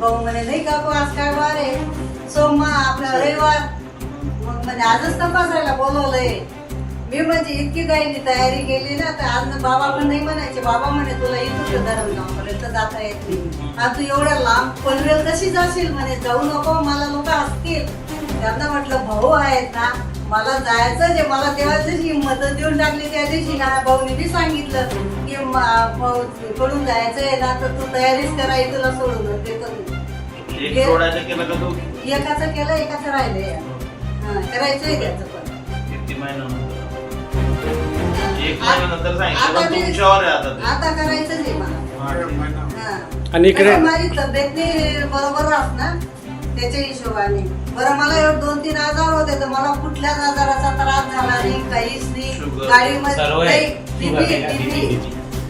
भाऊ म्हणे नाही का गो, आज काय वार आहे? सोमवार आपला रविवार. मग म्हणे आजच तपासायला बोलवलंय. मी म्हणजे इतकी काही तयारी केली ना तर आज बाबा पण नाही म्हणायचे बाबा म्हणे तुला इथून धरमगावपर्यंत जाता येत नाही. आता तू एवढ्या लांब पनवेल कशी जाशील? म्हणे जाऊ नको मला लोक असतील. त्यांना म्हटलं भाऊ आहेत ना मला जायचं जे मला तेव्हा जशी मदत देऊन टाकली त्या दिवशी ना भाऊनी मी सांगितलं की म- भाऊ कडून आहे ना तर तू तयारीच कराय तुला सोडून देतो एक केलं का तू एकाचं केलं एकाचं राहिलंय हा, करायचंय त्याचं पण किती महिन्यानंतर एक महिन्यानंतर सांगितलं आता पण मी- तुमच्यावर आहे आता ते. आता करायचंच आहे मला हा. हा. आणि इकडे- कसं माझी तब्येत नाही बरोबर राहत ना त्याच्या हिशोबाने बरं मला एवढं दोन तीन आजार होते तर मला कुठल्याच आजाराचा त्रास झाला नाही काहीच नाही सर्व आहे. आहे, BP.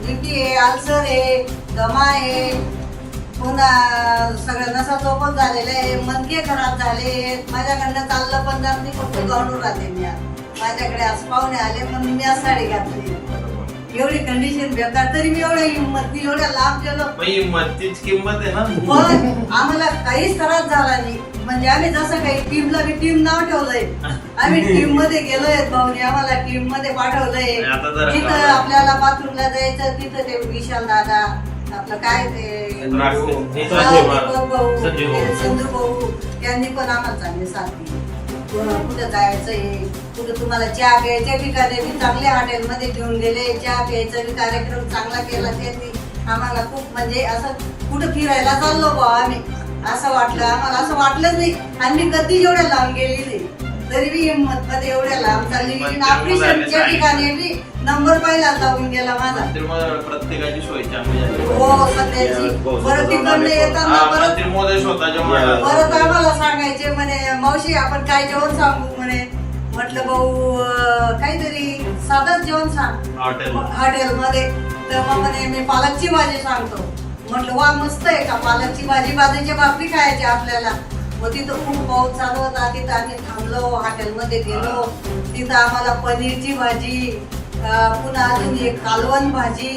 BP आहे अल्सर आहे दमा आहे पुन्हा सगळं नसा चोपट झालेले आहे. मनके खराब झाले माझ्याकडनं चाललं पण जात नाही फक्त गावडून राहते मी आज. माझ्याकडे आज पाहुणे आले म्हणून मी आज साडी घातली एवढी कंडिशन बेकार. तरी मी एवढ्या हिंमत मी एवढ्या लांब गेलो. हिंमतीच किंमत आहे ना. पण आम्हाला काहीच त्रास झाला नाही. म्हणजे आम्ही जसं काही टीमला बी टीम नाव ठेवलंय. आम्ही टीममध्ये गेलोय भाऊनी आम्हाला टीममध्ये पाठवलंय तिथं आपल्याला बाथरूमला जायचं तिथं ते विशाल दादा आपलं काय ते संजू भाऊ. त्यांनी पण आम्हाला चांगले साथ दिली. कुठं जायचंय कुठं तुम्हाला चहा प्यायच्या ठिकाणी मी चांगल्या हॉटेलमध्ये घेऊन गेले. चहा प्यायचा बी कार्यक्रम चांगला केला. त्यांनी आम्हाला खूप म्हणजे असं कुठं फिरायला चाललो बा आम्ही. असं वाटलं. आम्हाला असं वाटलंच नाही. आणि मी कधी एवढ्या लांब गेली नाही. तरी बी हिंमत मध्ये एवढ्या लांब चालली झाली. ठिकाणी नंबर पहिला लावून गेला माझा. मंत्रिमंडळ प्रत्येकाची सोय चांगली झाली हो सध्याची परत तिकडनं येताना हा, परत स्वतःच्या आम्हाला सांगायचे म्हणे मावशी आपण काय जेवण सांगू? म्हणे. म्हटलं भाऊ अं, काहीतरी साधंच जेवण सांग. हॉटेल. हॉटेल मध्ये तर मग म्हणे मी पालकची भाजी सांगतो. म्हटलं वा मस्त आहे का? पालकची भाजी बाजरीच्या भाकरी खायची आपल्याला. मग तिथं खूप पाऊस चालू होता. तिथं आम्ही थांबलो हॉटेलमध्ये गेलो. तिथं आम्हाला पनीरची भाजी पुन्हा अजून एक कालवण भाजी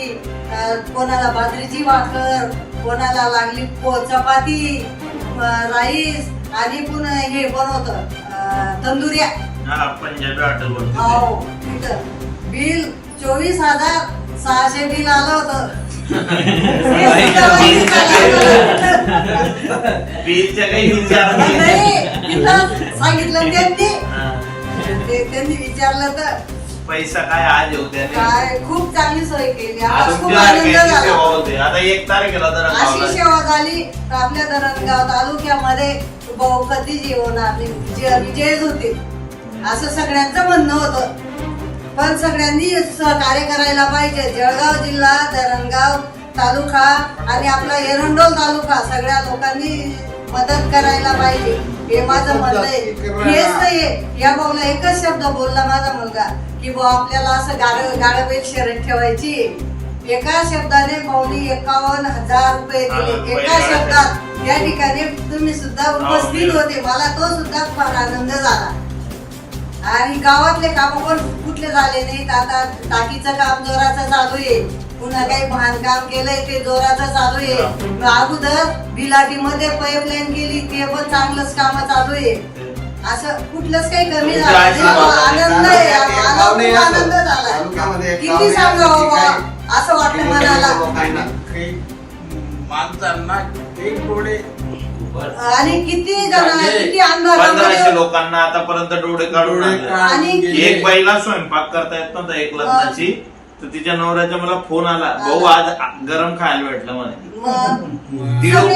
कोणाला बाजरीची भाकर कोणाला लागली पो चपाती राईस आणि पुन्हा हे बनवत तंदुऱ्या. हा हो बिल चोवीस हजार सहाशे बिल आलं होतं. नाही, सांगितलं त्यांनी. हा. ते त्यांनी विचारलं तर पैसा काय आज येऊ द्या काय खूप चांगली सोय केली. अजून खूप आनंद झाला. आता एक तारखेला तर अशी सेवा झाली तर आपल्या धरणगाव तालुक्यामध्ये भाऊ होणार नाही. विजय विजयच होते. असं सगळ्यांचं म्हणणं होतं. पण सगळ्यांनी सहकार्य करायला पाहिजे. जळगाव जिल्हा धरणगाव तालुका आणि आपला एरंडोल तालुका सगळ्या लोकांनी मदत करायला पाहिजे. हे माझं म्हणणं आहे. हेच नाहीये या भाऊला एकच शब्द बोलला माझा मुलगा की भाऊ आपल्याला असं गाड गाडबेल शर्यत ठेवायची एका शब्दाने भाऊनी एकावन्न हजार रुपये दिले. एका शब्दात या ठिकाणी तुम्ही सुद्धा उपस्थित. होते. मला तो सुद्धा फार आनंद झाला. आणि गावातले काम पण कुठले झाले नाहीत. आता टाकीचं काम जोराचं चालू आहे. पुन्हा काही बांधकाम केलंय ते जोराचं चालू आहे. अगोदर बिलाटी मध्ये पाईपलाईन केली ते पण चांगलंच काम चालू आहे. असं कुठलंच काही कमी झालं. आनंद आहे खूप. आनंद झाला. किती सांगावं असं वाटलं मनाला. लोकांना. काही माणसांना एक डोळे आणि किती जण झाले. किती पंधराशे लोकांना आतापर्यंत डोळे काढून आणि-. एक बाईला स्वयंपाक करता येत नव्हता एक लग्नाची. तर तिच्या नवऱ्याचा मला फोन आला. भाऊ आज गरम खायला भेटलं म्हणे.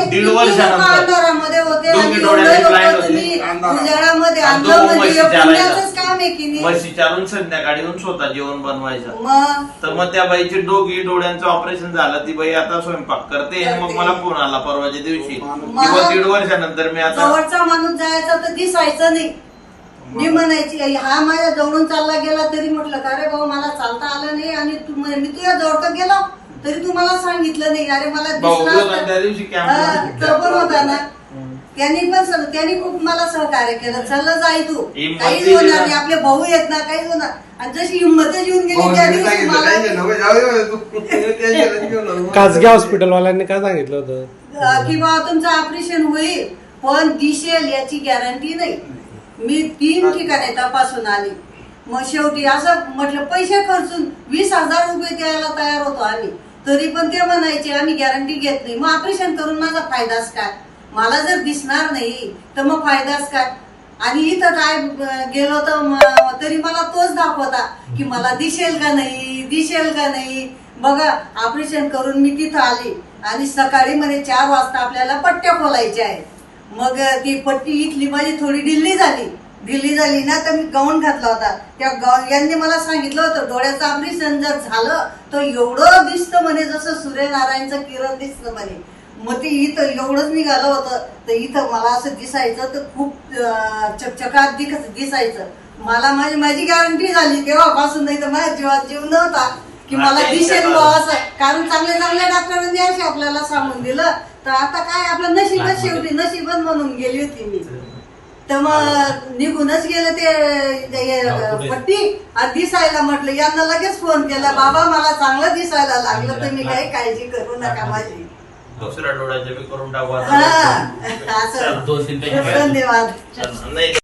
दीड वर्षानंतर. अंधारामध्ये होते दोघी आणि डोळ्याने एवढे blind लोकं होते. तुम्ही अंधारात. उजेडामध्ये आणि अंध दोन म्हणजे म्हशी हे चारायच्या. पुण्याचंच काम आहे की नाही? म्हशी चालून संध्याकाळी येऊन स्वतः जेवण बनवायचं. मग? तर मग त्या बाईची दोघी डोळ्यांचं ऑपरेशन झालं. ती बाई आता स्वयंपाक करते. आणि मग मला फोन आला परवाच्या दिवशी. किंवा दीड वर्षानंतर मी आता जवळचा माणूस जायचा तर दिसायचं नाही. मी म्हणायची हा माझ्या जवळून चालला गेला तरी म्हटलं का रे भाऊ मला चालता आलं नाही आणि तू म्हणे, मी तुझ्या जवळ तर गेलो तरी तू मला सांगितलं नाही. अरे मला भाऊ दिसलं होता असतं. त्या दिवशी हा, कॅम्प तो पण होता ना. त्यांनी पण त्यांनी खूप मला सहकार्य केलं. चल जाय तू. हिंमत काहीच दिली होणार ना. नाही. आपले भाऊ आहेत ना काहीच होणार. आणि जशी हिंमतच येऊन गेली त्या दिवशी मला हॉस्पिटलवाल्यांनी काय सांगितलं होतं? अं, की बाबा तुमचं ऑपरेशन होईल पण दिसेल याची गॅरंटी नाही. मी तीन ठिकाणी तपासून आली. मग शेवटी असं म्हटलं पैसे खर्चून वीस हजार रुपये द्यायला तयार होतो आम्ही. तरी पण ते म्हणायचे आम्ही गॅरंटी घेत नाही. मग ऑपरेशन करून माझा फायदाच काय? मला जर दिसणार नाही तर मग फायदाच काय? आणि इथं काय गेलो तर तरी मला तोच दाखवता की मला दिसेल का नाही दिसेल का नाही. बघा ऑपरेशन करून मी तिथं आली. आणि सकाळी म्हणे चार वाजता आपल्याला पट्ट्या खोलायच्या आहेत. मग ती पट्टी इथली माझी थोडी ढिल्ली झाली. ढिल्ली झाली ना तर मी गाऊन घातला होता. त्या गाऊन यांनी मला सांगितलं होतं डोळ्याचं ऑपरेशन जर झालं तर एवढं दिसतं म्हणे जसं सूर्यनारायणचं किरण दिसतं म्हणे. मग ते इथं एवढंच निघालं होतं तर इथं मला असं दिसायचं तर खूप चकचकात दिख दिसायचं. मला माझी माझी गॅरंटी झाली तेव्हापासून नाही तर माझ्या जीवात जीव नव्हता की मला दिसेल असं. कारण चांगल्या चांगल्या डॉक्टरांनी असे आपल्याला सांगून दिलं तर आता काय आपलं नशीबच शेवटी नशीबच म्हणून गेली होती मी. तर मग निघूनच गेलं ते पट्टी. आणि दिसायला म्हटलं यांना लगेच फोन केला बाबा मला चांगलं दिसायला लागलं तर मी काही काळजी करू नका माझी. दुसऱ्या डोळ्याचे बी करून टाकू हा. धन्यवाद.